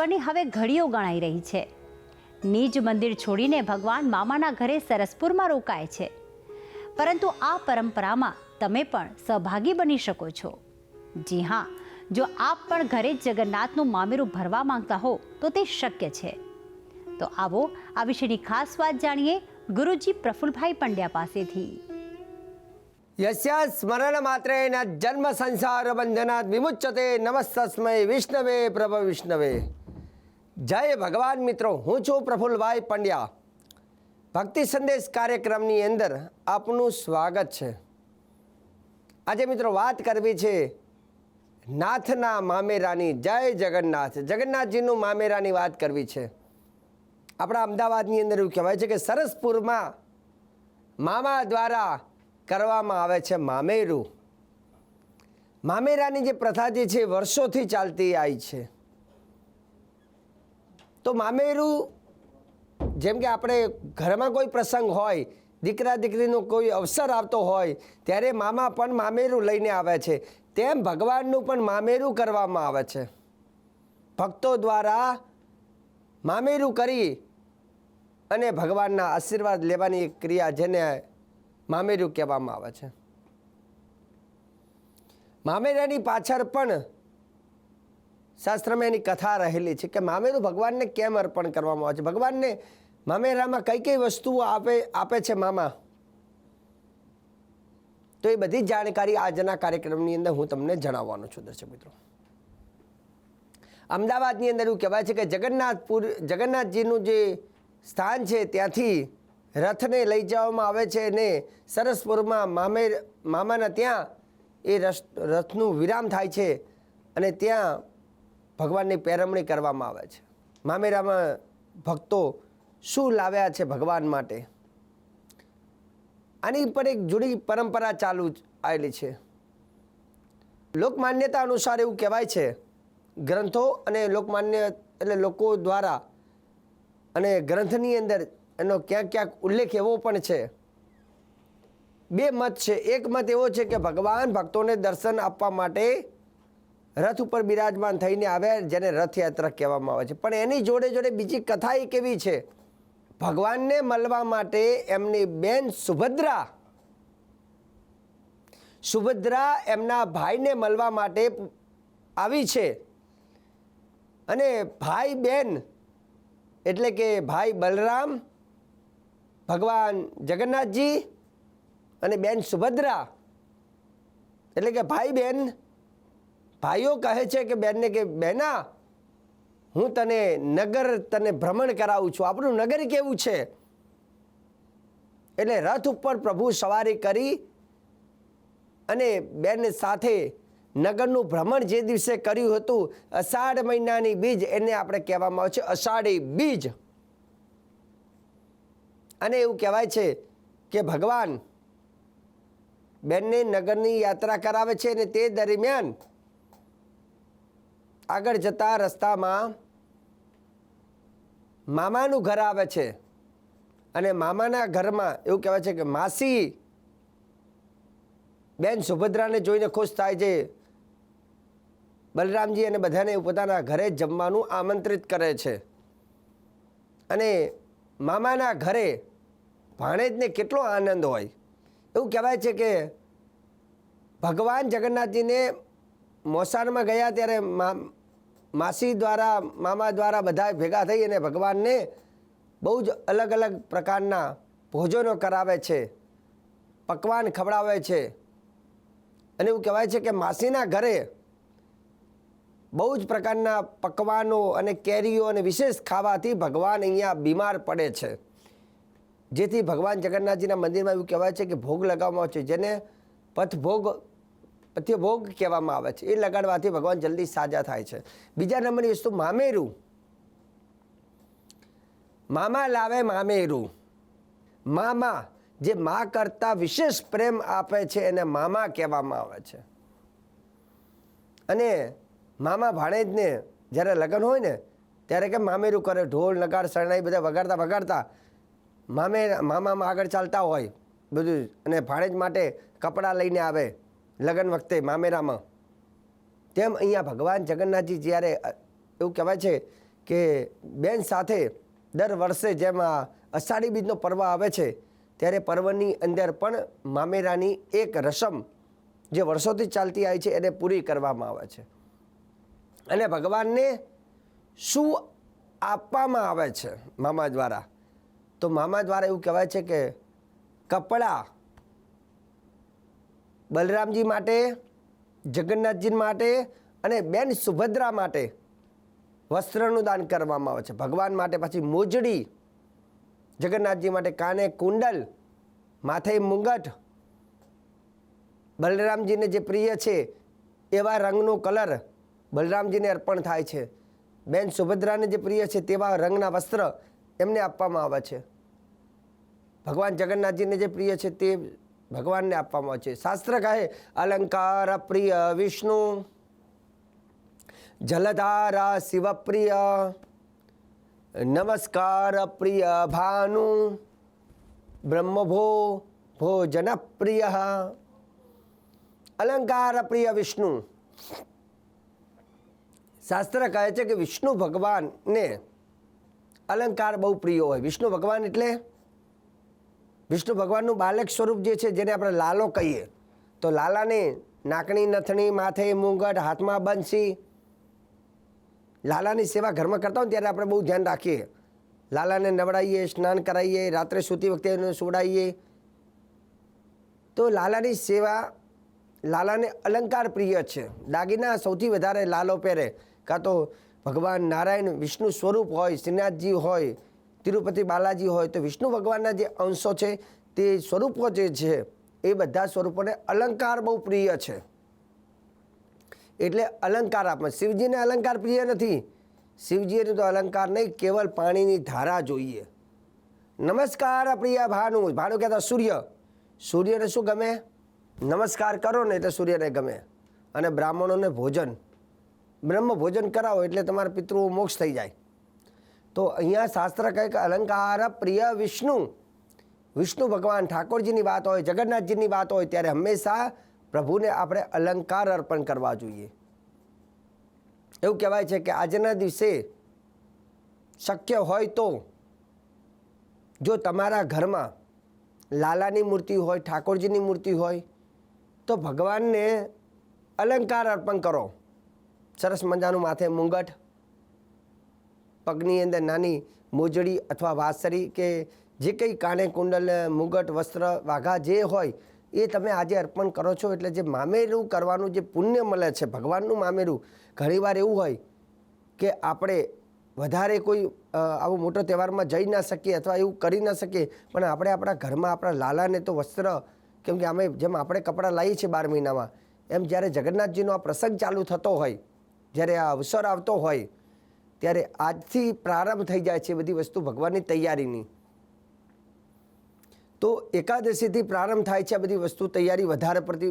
પર્વની હવે ઘડીઓ ગણાઈ રહી છે. નિજ મંદિર છોડીને ભગવાન મામાના ઘરે સરસપુરમાં રોકાય છે. પરંતુ આ પરંપરામાં તમે પણ સહભાગી બની શકો છો. જી હા, જો આપ પણ ઘરે જ જગન્નાથનું મામેરું ભરવા માંગતા હો, તો તે શક્ય છે. તો આવો, આ વિશેની ખાસ વાત જાણીએ ગુરુજી પ્રફુલભાઈ પંડ્યા પાસેથી. યસ્ય સ્મરણ માત્રેન જન્મ સંસાર બંધનાથ વિમુચ્યતે નમસ્તસ્મય વિષ્ણવે પ્રભ વિષ્ણવે. જય ભગવાન મિત્રો, હું છું પ્રફુલભાઈ પંડ્યા. ભક્તિ સંદેશ કાર્યક્રમની અંદર આપનું સ્વાગત છે. આજે મિત્રો વાત કરવી છે નાથના મામેરાની, જય જગન્નાથ. જગન્નાથજીનું મામેરાની વાત કરવી છે. આપણા અમદાવાદની અંદર એવું કહેવાય છે કે સરસપુરમાં મામા દ્વારા કરવામાં આવે છે મામેરું. મામેરાની જે પ્રથા જે છે, વર્ષોથી ચાલતી આવી છે. તો મામેરું, જેમ કે આપણે ઘરમાં કોઈ પ્રસંગ હોય, દીકરા દીકરીનો કોઈ અવસર આવતો હોય, ત્યારે મામા પણ મામેરું લઈને આવે છે. તેમ ભગવાનનું પણ મામેરું કરવામાં આવે છે. ભક્તો દ્વારા મામેરું કરી અને ભગવાનના આશીર્વાદ લેવાની એક ક્રિયા જેને મામેરું કહેવામાં આવે છે. મામેરાની પાછળ પણ શાસ્ત્રમાં એની કથા રહેલી છે કે મામેરું ભગવાનને કેમ અર્પણ કરવામાં આવે છે? ભગવાનને મામેરામાં કઈ કઈ વસ્તુઓ આપે આપે છે મામા? તો એ બધી જાણકારી આજના કાર્યક્રમની અંદર હું તમને જણાવવાનો છું, દર્શક મિત્રો. અમદાવાદની અંદર એવું કહેવાય છે કે જગન્નાથપુર, જગન્નાથજીનું જે સ્થાન છે ત્યાંથી રથને લઈ જવામાં આવે છે અને સરસપુરમાં મામે મામાના ત્યાં એ રસ, રથનું વિરામ થાય છે અને ત્યાં ભગવાનની પેરમણી કરવામાં આવે છે. મામેરામાં ભક્તો શું લાવ્યા છે ભગવાન માટે? આની પર એક જૂની પરંપરા ચાલુ આવેલી છે. લોકમાન્યતા અનુસાર એવું કહેવાય છે, ગ્રંથો અને લોકમાન્ય એટલે લોકો દ્વારા અને ગ્રંથની અંદર એનો ક્યાંક ક્યાંક ઉલ્લેખ એવો પણ છે. બે મત છે. એક મત એવો છે કે ભગવાન ભક્તોને દર્શન આપવા માટે રથ ઉપર બિરાજમાન થઈને આવ્યા જેને રથયાત્રા કહેવામાં આવે છે. પણ એની જોડે જોડે બીજી કથા એ કેવી છે? ભગવાનને મળવા માટે એમની બેન સુભદ્રા સુભદ્રા એમના ભાઈને મળવા માટે આવી છે. અને ભાઈ બેન એટલે કે ભાઈ બલરામ, ભગવાન જગન્નાથજી અને બેન સુભદ્રા. એટલે કે ભાઈ બેન ભાઈઓ કહે છે કે બેનને કે, બેના, હું તને નગર તને ભ્રમણ કરાવું છું. આપણું નગર કેવું છે? એટલે રથ ઉપર પ્રભુ સવારી કરી અને બેન સાથે નગરનું ભ્રમણ જે દિવસે કર્યું હતું, અષાઢ મહિનાની બીજ એને આપણે કહેવામાં આવે છે અષાઢી બીજ. અને એવું કહેવાય છે કે ભગવાન બેનને નગરની યાત્રા કરાવે છે અને તે દરમિયાન આગળ જતા રસ્તામાં મામાનું ઘર આવે છે. અને મામાના ઘરમાં એવું કહેવાય છે કે માસી બેન સુભદ્રાને જોઈને ખુશ થાય છે. બલરામજી અને બધાને પોતાના ઘરે જમવાનું આમંત્રિત કરે છે. અને મામાના ઘરે ભાણેજને કેટલો આનંદ હોય. એવું કહેવાય છે કે ભગવાન જગન્નાથજીને મોસાળમાં ગયા ત્યારે માસી દ્વારા, મામા દ્વારા બધા ભેગા થઈ અને ભગવાનને બહુ જ અલગ અલગ પ્રકારના ભોજનો કરાવે છે, પકવાન ખવડાવે છે. અને એવું કહેવાય છે કે માસીના ઘરે બહુ જ પ્રકારના પકવાનો અને કેરીઓ અને વિશેષ ખાવાથી ભગવાન અહીંયા બીમાર પડે છે. જેથી ભગવાન જગન્નાથજીના મંદિરમાં એવું કહેવાય છે કે ભોગ લગાવવામાં છે, જેને પથભોગ પથ્યભોગ કહેવામાં આવે છે. એ લગાડવાથી ભગવાન જલ્દી સાજા થાય છે. બીજા નંબરની વસ્તુ મામેરું. મામા લાવે મામેરું. મામા, જે મા કરતા વિશેષ પ્રેમ આપે છે એને મામા કહેવામાં આવે છે. અને મામા ભાણેજને જ્યારે લગ્ન હોય ને, ત્યારે કે મામેરું કરે? ઢોલ, નગાર, શરણાઈ બધા વગાડતા વગાડતા મામે, મામામાં આગળ ચાલતા હોય બધું. અને ભાણેજ માટે કપડાં લઈને આવે. લગ્ન વખતે મામેરામાં. તેમ અહીંયા ભગવાન જગન્નાથજી જ્યારે, એવું કહેવાય છે કે બેન સાથે દર વર્ષે જેમ આ અષાઢી બીજનો પર્વ આવે છે, ત્યારે પર્વની અંદર પણ મામેરાની એક રસમ જે વર્ષોથી ચાલતી આવી છે, એને પૂરી કરવામાં આવે છે. અને ભગવાનને શું આપવામાં આવે છે મામા દ્વારા? તો મામા દ્વારા એવું કહેવાય છે કે કપડાં બલરામજી માટે, જગન્નાથજી માટે અને બેન સુભદ્રા માટે વસ્ત્રનું દાન કરવામાં આવે છે. ભગવાન માટે પછી મોજડી, જગન્નાથજી માટે કાને કુંડલ, માથે મુંગટ. બલરામજીને જે પ્રિય છે, એવા રંગનો કલર બલરામજીને અર્પણ થાય છે. બેન સુભદ્રાને જે પ્રિય છે, તેવા રંગના વસ્ત્ર એમને આપવામાં આવે છે. ભગવાન જગન્નાથજીને જે પ્રિય છે, તે ભગવાનને આપવામાં આવે છે. શાસ્ત્ર કહે, અલંકાર પ્રિય વિષ્ણુ, જલધારા શિવપ્રિય, નમસ્કાર પ્રિય ભાનુ, બ્રહ્મભો ભો જનપ્રિય અલંકાર પ્રિય વિષ્ણુ. શાસ્ત્ર કહે છે કે વિષ્ણુ ભગવાનને અલંકાર બહુ પ્રિય હોય. વિષ્ણુ ભગવાન એટલે વિષ્ણુ ભગવાનનું બાલક સ્વરૂપ જે છે, જેને આપણે લાલો કહીએ, તો લાલાને નાકણી નથણી, માથે મુંગટ, હાથમાં બંસી, લાલાની સેવા ઘરમાં કરતા હોય ત્યારે આપણે બહુ ધ્યાન રાખીએ. લાલાને નવડાવીએ સ્નાન કરાવીએ રાત્રે સૂતી વખતે એને સુવડાવીએ તો લાલાની સેવા લાલાને અલંકાર પ્રિય છે. દાગીના સૌથી વધારે લાલો પહેરે. કાં તો ભગવાન નારાયણ વિષ્ણુ સ્વરૂપ હોય, શ્રીનાથજી હોય તિરુપતિ બાલાજી હોય તો વિષ્ણુ ભગવાનના જે અંશો છે, તે સ્વરૂપો જે છે, એ બધા સ્વરૂપોને અલંકાર બહુ પ્રિય છે. એટલે અલંકાર આપે. શિવજીને અલંકાર પ્રિય નથી. શિવજીને તો અલંકાર નહીં, કેવલ પાણીની ધારા જોઈએ. નમસ્કાર પ્રિય ભાનુ. ભાનુ કહેતા સૂર્ય. સૂર્યને શું ગમે? નમસ્કાર કરો ને એટલે સૂર્યને ગમે. અને બ્રાહ્મણોને ભોજન. બ્રહ્મ ભોજન કરાવો એટલે તમારા પિતૃઓ મોક્ષ થઈ જાય. તો અહીંયા શાસ્ત્ર કહે કે અલંકાર પ્રિય વિષ્ણુ. વિષ્ણુ ભગવાન ઠાકોરજીની વાત હોય, જગન્નાથજીની વાત હોય, ત્યારે હંમેશા પ્રભુને આપણે અલંકાર અર્પણ કરવા જોઈએ. એવું કહેવાય છે કે આજના દિવસે શક્ય હોય તો જો તમારા ઘરમાં લાલાની મૂર્તિ હોય, ઠાકોરજીની મૂર્તિ હોય, તો ભગવાનને અલંકાર અર્પણ કરો. સરસ મજાનું માથે મુંગટ પગની અંદર નાની મોજડી અથવા વાસરી કે જે કંઈ કાને કુંડલ, મુગટ, વસ્ત્ર, વાઘા જે હોય, એ તમે આજે અર્પણ કરો છો એટલે જે મામેરું કરવાનું જે પુણ્ય મળે છે, ભગવાનનું મામેરું, ઘણીવાર એવું હોય કે આપણે વધારે કોઈ આવો મોટો તહેવારમાં જઈ ના શકીએ અથવા એવું કરી ના શકીએ, પણ આપણે આપણા ઘરમાં આપણા લાલાને તો વસ્ત્ર, કેમ કે અમે જેમ આપણે કપડાં લાવીએ છીએ બાર મહિનામાં, એમ જ્યારે જગન્નાથજીનો આ પ્રસંગ ચાલુ થતો હોય, જ્યારે આ અવસર આવતો હોય ત્યારે આજથી પ્રારંભ થઈ જાય છે બધી વસ્તુ ભગવાનની તૈયારીની. તો એકાદશીથી પ્રારંભ થાય છે આ બધી વસ્તુ તૈયારી, વધારે પડતી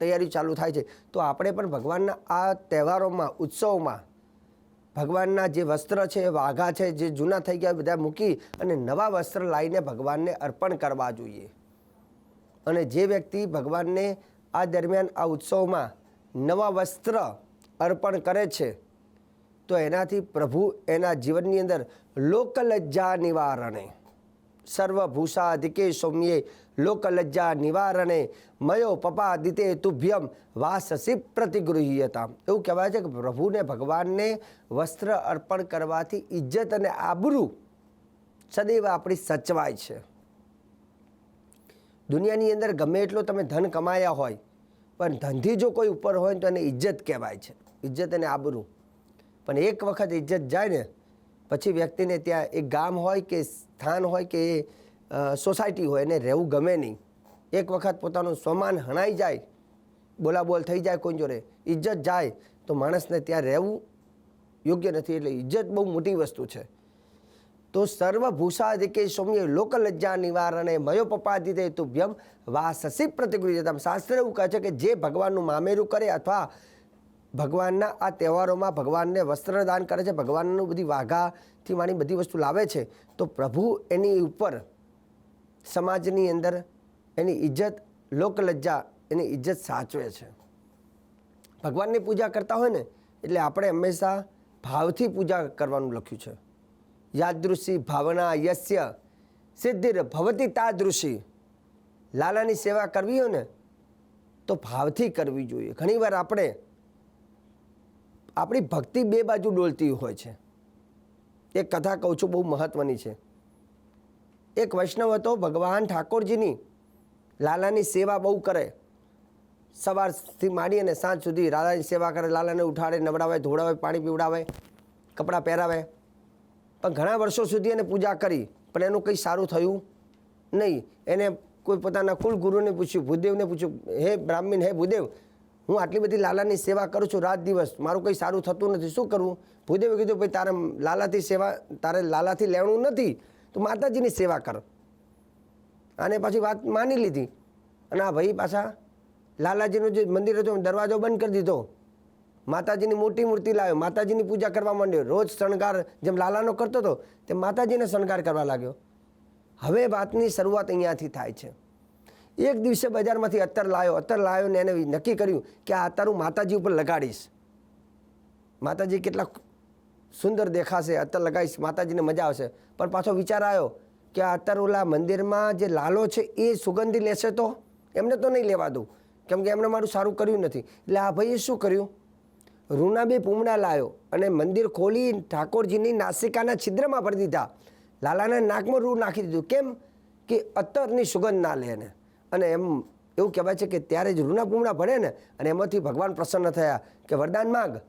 તૈયારી ચાલુ થાય છે. તો આપણે પણ ભગવાનના આ તહેવારોમાં, ઉત્સવમાં ભગવાનના જે વસ્ત્ર છે, વાઘા છે, જે જૂના થઈ ગયા બધા મૂકી અને નવા વસ્ત્ર લાવીને ભગવાનને અર્પણ કરવા જોઈએ. અને જે વ્યક્તિ ભગવાનને આ દરમિયાન આ ઉત્સવમાં નવા વસ્ત્ર અર્પણ કરે છે તો એનાથી પ્રભુ એના જીવનની અંદર લોકલજ્જા નિવારણે. સર્વભૂષાધિકે સૌમ્યે લોકલજ્જા નિવારણે. મયો પપાદિતે તુભ્યમ વાસસી પ્રતિગૃહ્યતા એવું કહેવાય છે કે પ્રભુને ભગવાનને વસ્ત્ર અર્પણ કરવાથી ઇજ્જત અને આબરૂ સદૈવ આપણી સચવાય છે. દુનિયાની અંદર ગમે એટલો તમે ધન કમાયા હોય, પણ ધનથી જો કોઈ ઉપર હોય તો એને ઇજ્જત કહેવાય છે. ઇજ્જત અને આબરૂ. પણ એક વખત ઇજ્જત જાય ને, પછી વ્યક્તિને ત્યાં એક ગામ હોય કે સ્થાન હોય કે એ સોસાયટી હોય એને રહેવું ગમે નહીં. એક વખત પોતાનું સ્વમાન હણાઈ જાય, બોલાબોલ થઈ જાય કોઈ જોડે, ઇજ્જત જાય, તો માણસને ત્યાં રહેવું યોગ્ય નથી એટલે ઇજ્જત બહુ મોટી વસ્તુ છે. તો સર્વભૂષાધિકે સૌમ્ય લોકલજ્જા નિવારણે મયો પપાદિતે તુભ્યમ વાસસી પ્રતિકૃતિ શાસ્ત્ર એવું કહે છે કે જે ભગવાનનું મામેરું કરે અથવા ભગવાનના આ તહેવારોમાં ભગવાનને વસ્ત્રદાન કરે છે, ભગવાનનું બધી વાઘાથી માંડી બધી વસ્તુ લાવે છે, તો પ્રભુ એની ઉપર સમાજની અંદર એની ઇજ્જત લોકલજ્જા, એની ઇજ્જત સાચવે છે. ભગવાનની પૂજા કરતા હોય ને, એટલે આપણે હંમેશા ભાવથી પૂજા કરવાનું લખ્યું છે. યાદૃશી ભાવના યસ્ય સિદ્ધિર ભવતી તાદૃશી. લાલાની સેવા કરવી હોય ને, તો ભાવથી કરવી જોઈએ. ઘણીવાર આપણે આપણી ભક્તિ બે બાજુ ડોલતી હોય છે. એક કથા કહું છું બહુ મહત્ત્વની છે. એક વૈષ્ણવ હતો, ભગવાન ઠાકોરજીની લાલાની સેવા બહુ કરે. સવારથી માંડી અને સાંજ સુધી લાલાની સેવા કરે, લાલાને ઉઠાડે, નવડાવે ધોડાવે પાણી પીવડાવે, કપડાં પહેરાવે. પણ ઘણા વર્ષો સુધી એને પૂજા કરી, પણ એનું કંઈ સારું થયું નહીં. એને કોઈ પોતાના કુલ ગુરુને પૂછ્યું, ભૂદેવને પૂછ્યું, હે બ્રાહ્મીણ, હે ભૂદેવ હું આટલી બધી લાલાની સેવા કરું છું રાત દિવસ. મારું કંઈ સારું થતું નથી. શું કરવું ભૂદેવે કીધું, ભાઈ, તારે લાલાથી સેવા, તારે લાલાથી લેવાનું નથી. તો માતાજીની સેવા કર. અને પછી વાત માની લીધી. અને આ ભાઈ પાછા લાલાજીનું જે મંદિર હતું દરવાજો બંધ કરી દીધો. માતાજીની મોટી મૂર્તિ લાવ્યો. માતાજીની પૂજા કરવા માંડ્યો. રોજ શણગાર જેમ લાલાનો કરતો હતો, તેમ માતાજીને શણગાર કરવા લાગ્યો. હવે વાતની શરૂઆત અહીંયાથી થાય છે. એક દિવસે બજારમાંથી અત્તર લાવ્યો અત્તર લાવ્યો ને એને નક્કી કર્યું કે આ અત્તર હું માતાજી ઉપર લગાડીશ. માતાજી કેટલા સુંદર દેખાશે અત્તર લગાવીશ માતાજીને મજા આવશે. પણ પાછો વિચાર આવ્યો કે આ અત્તર ઓલા મંદિરમાં જે લાલો છે એ સુગંધી લેશે તો? એમને તો નહીં લેવા દઉં. કેમ કે એમણે મારું સારું કર્યું નથી. એટલે આ ભાઈએ શું કર્યું? રૂના બે પૂમડા લાવ્યો અને મંદિર ખોલી ઠાકોરજીની નાસિકાના છિદ્રમાં ભરી દીધા. લાલાના નાકમાં રૂ નાખી દીધું. કેમ? કે અત્તરની સુગંધ ના લે એને. અને એમ એવું કહેવાય છે કે ત્યારે જ રૂના ગુમણા ભરે ને અને એમાંથી ભગવાન પ્રસન્ન થયા કે વરદાન માગ.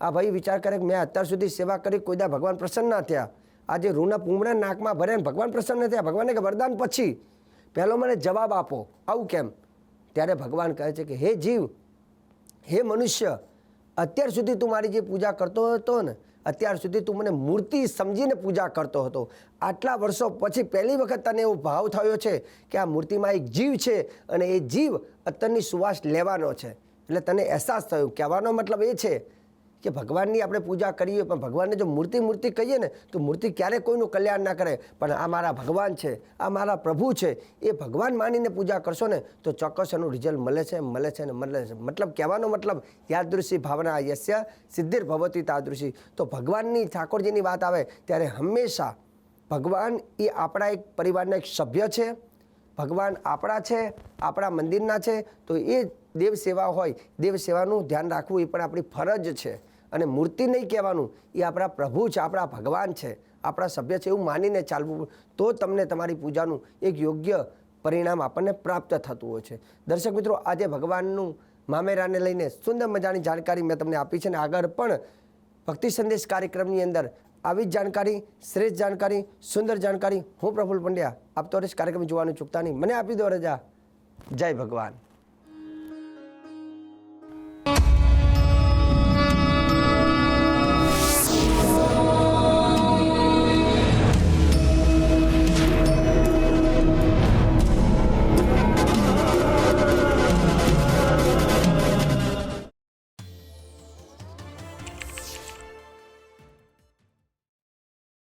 આ ભાઈ વિચાર કરે મેં અત્યાર સુધી સેવા કરી કોઈ દા ભગવાન પ્રસન્ન ના થયા. આજે રૂના પૂમણા નાકમાં ભરે ને ભગવાન પ્રસન્ન થયા. ભગવાને કે વરદાન પછી? પહેલો મને જવાબ આપો. આવું કેમ? ત્યારે ભગવાન કહે છે કે, હે જીવ, હે મનુષ્ય, અત્યાર સુધી તું મારી જે પૂજા કરતો હતો ને અત્યાર સુધી તું મને મૂર્તિ સમજીને પૂજા કરતો હતો. આટલા વર્ષો પછી પહેલી વખત તને એવો ભાવ થયો છે કે આ મૂર્તિમાં એક જીવ છે અને એ જીવ અત્યારની સુવાસ લેવાનો છે. એટલે તને અહેસાસ થયો. કહેવાનો મતલબ એ છે કે ભગવાનની આપણે પૂજા કરીએ, પણ ભગવાનને જો મૂર્તિ મૂર્તિ કહીએ ને, તો મૂર્તિ ક્યારેય કોઈનું કલ્યાણ ના કરે? પણ આ મારા ભગવાન છે, આ મારા પ્રભુ છે, એ ભગવાન માનીને પૂજા કરશો ને, તો ચોક્કસ એનું રિઝલ્ટ મળે છે મળે છે ને મળે છે. મતલબ કહેવાનો મતલબ યાદૃશી ભાવના યસ્ય સિદ્ધિર ભવતી તાદૃશી. તો ભગવાનની ઠાકોરજીની વાત આવે ત્યારે હંમેશા ભગવાન એ આપણા એક પરિવારના એક સભ્ય છે, ભગવાન આપણા છે, આપણા મંદિરના છે, તો એ દેવ સેવા હોય, દેવ સેવાનું ધ્યાન રાખવું એ પણ આપણી ફરજ છે. અને મૂર્તિ નહીં કહેવાનું, એ આપણા પ્રભુ છે, આપણા ભગવાન છે, આપણા સભ્ય છે એવું માનીને ચાલવું. તો તમને તમારી પૂજાનું એક યોગ્ય પરિણામ આપણને પ્રાપ્ત થતું હોય છે. દર્શક મિત્રો, આજે ભગવાનનું મામેરાને લઈને સુંદર મજાની જાણકારી મેં તમને આપી છે અને આગળ પણ ભક્તિ સંદેશ કાર્યક્રમની અંદર આવી જ જાણકારી, શ્રેષ્ઠ જાણકારી, સુંદર જાણકારી હું પ્રફુલ પંડ્યા આપતો રહીશ કાર્યક્રમ જોવાનું ચૂકતા નહીં. મને આપી દો રજા. જય ભગવાન.